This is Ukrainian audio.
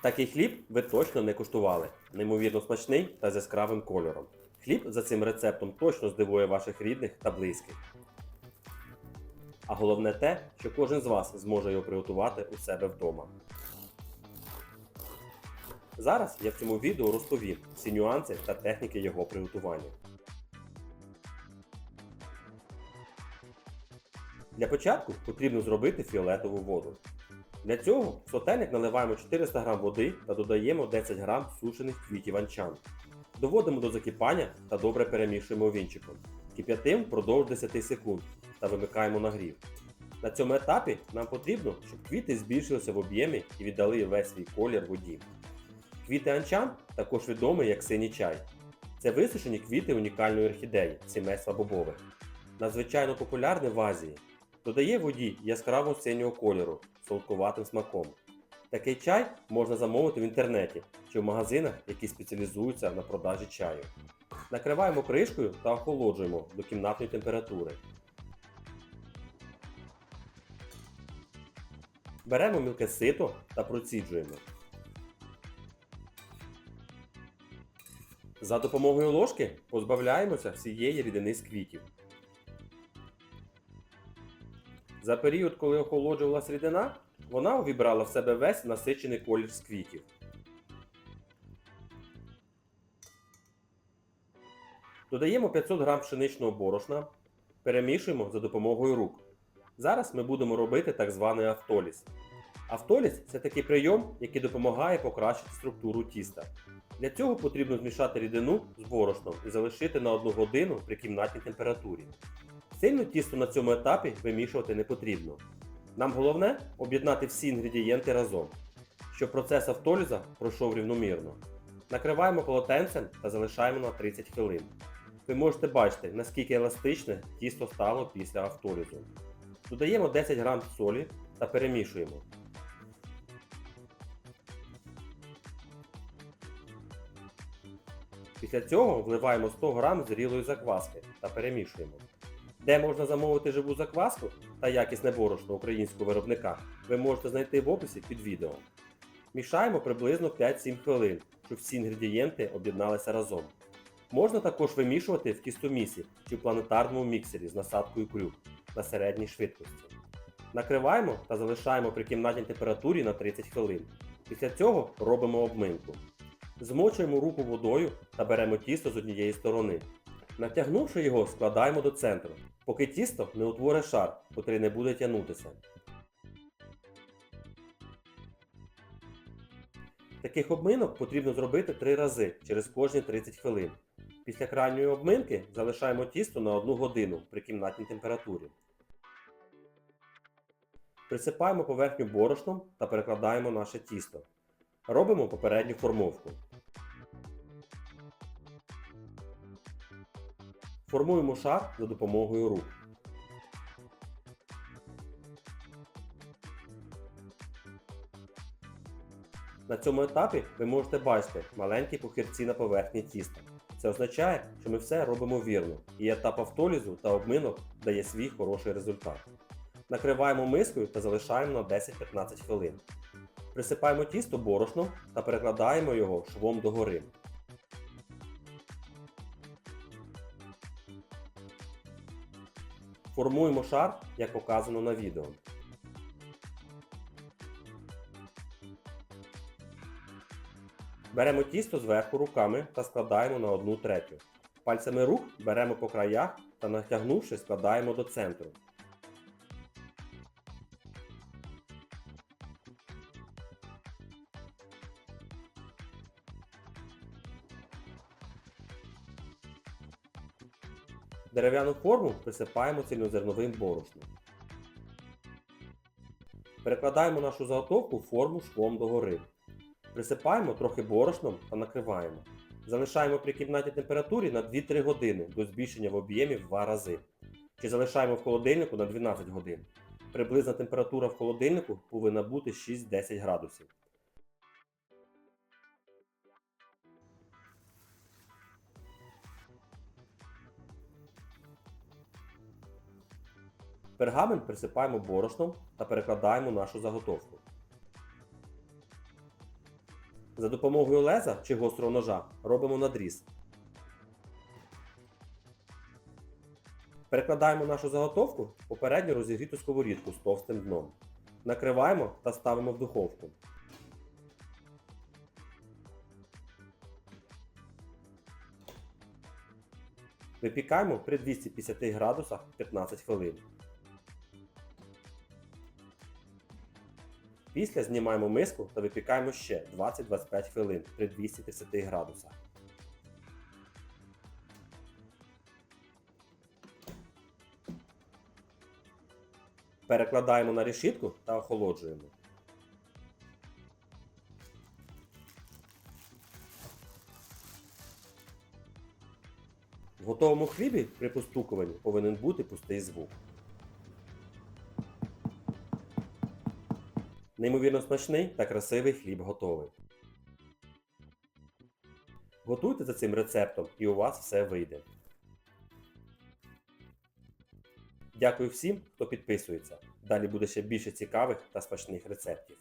Такий хліб ви точно не куштували. Неймовірно смачний та з яскравим кольором. Хліб за цим рецептом точно здивує ваших рідних та близьких. А головне те, що кожен з вас зможе його приготувати у себе вдома. Зараз я в цьому відео розповім всі нюанси та техніки його приготування. Для початку потрібно зробити фіолетову воду. Для цього в сотельник наливаємо 400 г води та додаємо 10 г сушених квітів анчан. Доводимо до закипання та добре перемішуємо вінчиком. Кип'ятим впродовж 10 секунд та вимикаємо нагрів. На цьому етапі нам потрібно, щоб квіти збільшилися в об'ємі і віддали весь свій колір воді. Квіти анчан також відомі як синій чай. Це висушені квіти унікальної орхідеї сімейства бобових. Надзвичайно популярний в Азії. Додає воді яскраво синього кольору солодкуватим смаком. Такий чай можна замовити в інтернеті чи в магазинах, які спеціалізуються на продажі чаю. Накриваємо кришкою та охолоджуємо до кімнатної температури. Беремо мілке сито та проціджуємо. За допомогою ложки позбавляємося всієї рідини з квітів. За період, коли охолоджувалась рідина, вона увібрала в себе весь насичений колір з квітів. Додаємо 500 г пшеничного борошна, перемішуємо за допомогою рук. Зараз ми будемо робити так званий автоліз. Автоліз це такий прийом, який допомагає покращити структуру тіста. Для цього потрібно змішати рідину з борошном і залишити на 1 годину при кімнатній температурі. Сильно тісто на цьому етапі вимішувати не потрібно. Нам головне об'єднати всі інгредієнти разом, щоб процес автоліза пройшов рівномірно. Накриваємо полотенцем та залишаємо на 30 хвилин. Ви можете бачити, наскільки еластичне тісто стало після автолізу. Додаємо 10 г солі та перемішуємо. Після цього вливаємо 100 г зрілої закваски та перемішуємо. Де можна замовити живу закваску та якісне борошно українського виробника, ви можете знайти в описі під відео. Мішаємо приблизно 5-7 хвилин, щоб всі інгредієнти об'єдналися разом. Можна також вимішувати в тістомісі чи в планетарному міксері з насадкою крюк на середній швидкості. Накриваємо та залишаємо при кімнатній температурі на 30 хвилин. Після цього робимо обминку. Змочуємо руку водою та беремо тісто з однієї сторони. Натягнувши його, складаємо до центру, поки тісто не утворить шар, котрий не буде тягнутися. Таких обминок потрібно зробити 3 рази через кожні 30 хвилин. Після крайньої обминки залишаємо тісто на 1 годину при кімнатній температурі. Присипаємо поверхню борошном та перекладаємо наше тісто. Робимо попередню формовку. Формуємо шар за допомогою рук. На цьому етапі ви можете бачити маленькі похирці на поверхні тіста. Це означає, що ми все робимо вірно, і етап автолізу та обминок дає свій хороший результат. Накриваємо мискою та залишаємо на 10-15 хвилин. Присипаємо тісто борошном та перекладаємо його швом догори. Формуємо шар, як показано на відео. Беремо тісто зверху руками та складаємо на одну третю. Пальцями рук беремо по краях та натягнувши складаємо до центру. Дерев'яну форму присипаємо цільнозерновим борошном. Перекладаємо нашу заготовку в форму швом догори. Присипаємо трохи борошном та накриваємо. Залишаємо при кімнатній температурі на 2-3 години до збільшення в об'ємі в 2 рази. Чи залишаємо в холодильнику на 12 годин. Приблизна температура в холодильнику повинна бути 6-10 градусів. Пергамент присипаємо борошном та перекладаємо нашу заготовку. За допомогою леза чи гострого ножа робимо надріз. Перекладаємо нашу заготовку в попередньо розігріту сковорідку з товстим дном. Накриваємо та ставимо в духовку. Випікаємо при 250 градусах 15 хвилин. Після знімаємо миску та випікаємо ще 20-25 хвилин при 230 градусах. Перекладаємо на решітку та охолоджуємо. В готовому хлібі при постукуванні повинен бути пустий звук. Неймовірно смачний та красивий хліб готовий. Готуйте за цим рецептом і у вас все вийде. Дякую всім, хто підписується. Далі буде ще більше цікавих та смачних рецептів.